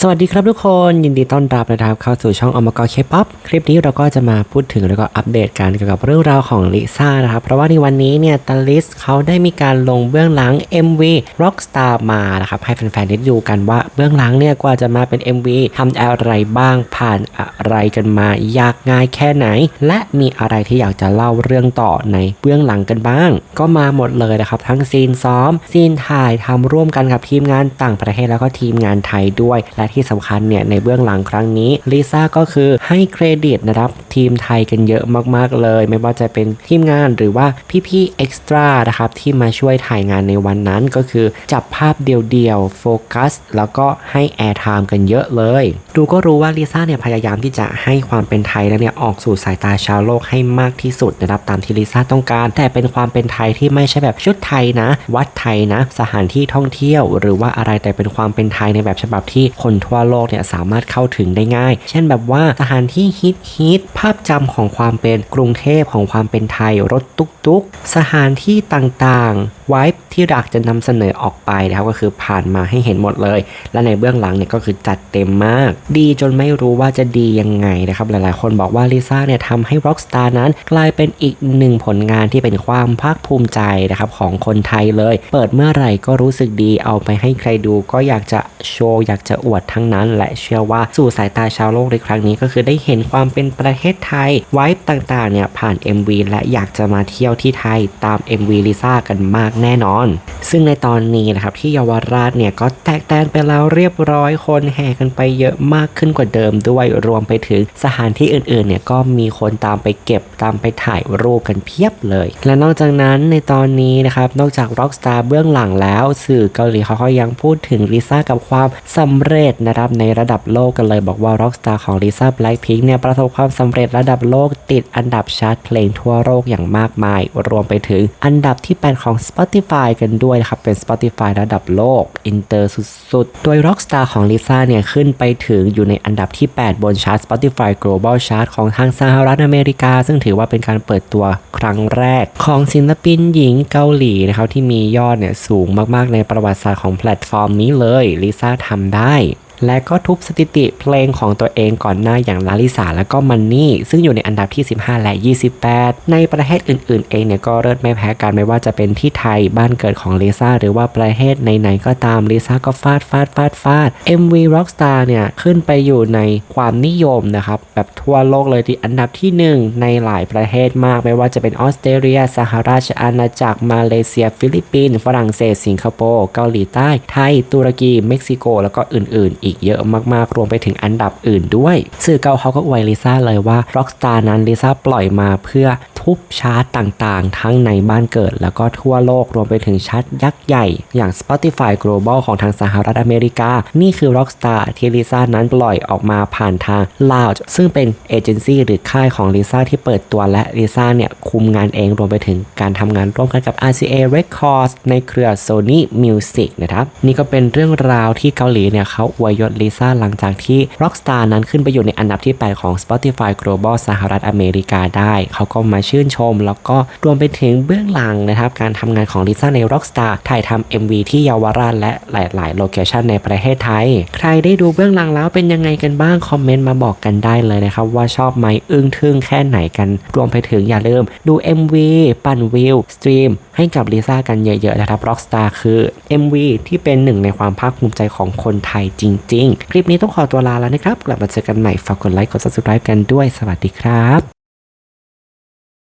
สวัสดีครับทุกคนยินดีต้อนรับนะครับเข้าสู่ช่องอมกรเคป๊อปคลิปนี้เราก็จะมาพูดถึงแล้วก็อัปเดตกันเกี่ยวกับเรื่องราวของลิซ่านะครับเพราะว่าในวันนี้เนี่ยตันลิสเขาได้มีการลงเบื้องหลัง MV Rockstar มานะครับให้แฟนๆได้ดูกันว่าเบื้องหลังเนี่ยกว่าจะมาเป็น MV ทำอะไรบ้างผ่านอะไรกันมายากง่ายแค่ไหน และมีอะไรที่อยากจะเล่าเรื่องต่อในเบื้องหลังกันบ้าง ก็มาหมดเลยนะครับทั้งซีนซ้อมซีนถ่ายทำร่วมกันกับทีมงานต่างประเทศแล้วก็ทีมงานไทยด้วยและที่สำคัญเนี่ยในเบื้องหลังครั้งนี้ลิซ่าก็คือให้เครดิตนะครับทีมไทยกันเยอะมากๆเลย ไม่ว่าจะเป็นทีมงานหรือว่าพี่ๆเอ็กซ์ตร้านะครับที่มาช่วยถ่ายงานในวันนั้นก็คือจับภาพเดียวๆโฟกัส แล้วก็ให้แอร์ไทม์กันเยอะเลย ดูก็รู้ว่าลิซ่าเนี่ยพยายามที่จะให้ความเป็นไทยแล้วเนี่ยออกสู่สายตาชาวโลกให้มากที่สุดนะครับตามที่ลิซ่าต้องการ แต่เป็นความเป็นไทยที่ไม่ใช่แบบชุดไทยนะ วัดไทยนะ สถานที่ท่องเที่ยว หรือว่าอะไรแต่เป็นความเป็นไทยในแบบฉบับที่คนทั่วโลกเนี่ยสามารถเข้าถึงได้ง่าย เช่นแบบว่าสถานที่ฮิตฮิตภาพจำของความเป็นกรุงเทพของความเป็นไทยรถตุ๊กตุกสถานที่ต่างๆไวท์ที่รักจะนำเสนอออกไปนะครับก็คือผ่านมาให้เห็นหมดเลย และในเบื้องหลังเนี่ยก็คือจัดเต็มมาก ดีจนไม่รู้ว่าจะดียังไงนะครับหลายๆ คนบอกว่าลิซ่าเนี่ยทำให้ Rockstar นั้นกลายเป็นอีกหนึ่งผลงานที่เป็นความภาคภูมิใจนะครับของคนไทยเลย เปิดเมื่อไหร่ก็รู้สึกดีเอาไปให้ใครดูก็อยากจะโชว์อยากจะอวดทั้งนั้น และเชื่อว่าสู่สายตาชาวโลกในครั้งนี้ก็คือได้เห็นความเป็นประเทศไทยไวท์ต่างๆเนี่ยผ่าน MV และอยากจะมาเที่ยวที่ไทยตาม MV ลิซ่ากันมากแน่นอน ซึ่งในตอนนี้นะครับที่เยาวราชเนี่ยก็แตกแตนไปแล้วเรียบร้อยคนแห่กันไปเยอะมากขึ้นกว่าเดิมด้วยรวมไปถึงสถานที่อื่นๆเนี่ยก็มีคนตามไปเก็บตามไปถ่ายรูปกันเพียบเลย และนอกจากนั้นในตอนนี้นะครับนอกจาก Rockstar เบื้องหลังแล้วสื่อเกาหลีเขาก็ยังพูดถึงลิซ่ากับความสำเร็จนะครับในระดับโลกกันเลยบอกว่า Rockstar ของลิซ่า Blackpink เนี่ยประสบความสำเร็จระดับโลกติดอันดับชาร์ตเพลงทั่วโลกอย่างมากมาย รวมไปถึงอันดับที่ 8 ของ Spotify กันด้วยนะครับ เป็น Spotify ระดับโลก อินเตอร์สุดๆ โดย Rockstar ของลิซ่าเนี่ย ขึ้นไปถึงอยู่ในอันดับที่ 8 บนชาร์ต Spotify Global Chart ของทางสหรัฐอเมริกา ซึ่งถือว่าเป็นการเปิดตัวครั้งแรก ของศิลปินหญิงเกาหลีนะครับที่มียอดเนี่ยสูงมากๆในประวัติศาสตร์ของแพลตฟอร์มนี้เลยลิซ่าทำได้ และก็ทุบสถิติเพลงของตัวเองก่อนหน้าอย่างลาลิสาและก็มันนี่ ซึ่งอยู่ในอันดับที่ 15 และ 28 ในประเทศอื่น ๆ เองเนี่ยก็เลิศไม่แพ้กันไม่ว่าจะเป็นที่ไทยบ้านเกิดของลิซ่าหรือว่าประเทศไหนๆก็ตามลิซ่าก็ฟาดฟาดฟาดฟาด MV Rockstar เนี่ยขึ้นไปอยู่ในความนิยมนะครับแบบทั่วโลกเลยที่อันดับที่ 1 ในหลายประเทศมากไม่ว่าจะเป็นออสเตรเลียสหราชอาณาจักรมาเลเซีย ฟิลิปปินส์ฝรั่งเศส สิงคโปร์เกาหลีใต้ไทยตุรกีเม็กซิโก แล้วก็อื่น ๆ อีกเยอะมากๆ รวมไปถึงอันดับอื่นด้วย สื่อเกาเขาก็อวยลิซ่าเลยว่า Rockstar นั้นลิซ่าปล่อยมาเพื่อ ทุบชาร์ตต่างๆ ทั้งในบ้านเกิด แล้วก็ทั่วโลกรวมไปถึงชาร์ตยักษ์ใหญ่ อย่าง Spotify Global ของทางสหรัฐอเมริกา นี่คือ Rockstar ที่ลิซ่านั้นปล่อยออกมาผ่านทาง Loud ซึ่งเป็นเอเจนซี่หรือค่ายของลิซ่าที่เปิดตัวและลิซ่าเนี่ยคุมงานเองรวมไปถึงการทำงานร่วมกันกับ RCA Records ในเครือ Sony Music นะครับนี่ก็เป็นเรื่องราวที่เกาหลีเนี่ยเขาอวยยศลิซ่าหลังจากที่ Rockstar นั้นขึ้นไปอยู่ในอันดับที่ 8 ของ Spotify Global สหรัฐอเมริกาได้ เขาก็มาชื่นชม แล้วก็รวมไปถึงเบื้องหลังนะครับ การทำงานของลิซ่าใน Rockstar ถ่ายทำ MV ที่เยาวราชและหลาย ๆ โลเคชันในประเทศไทย ใครได้ดูเบื้องหลังแล้วเป็นยังไงกันบ้าง คอมเมนต์มาบอกกันได้เลยนะครับ ว่าชอบไหมอึ้งทึ่งแค่ไหนกัน รวมไปถึงอย่าลืมดู MV ปั่นวิวสตรีมให้กับลิซ่ากันเยอะๆนะครับ Rockstar คือ MV ที่เป็นหนึ่งในความภาคภูมิใจของคนไทยจริง ๆ คลิปนี้ต้องขอตัวลาแล้วนะครับ กลับมาเจอกันใหม่ ฝากกดไลค์ กด subscribe กันด้วย สวัสดีครับ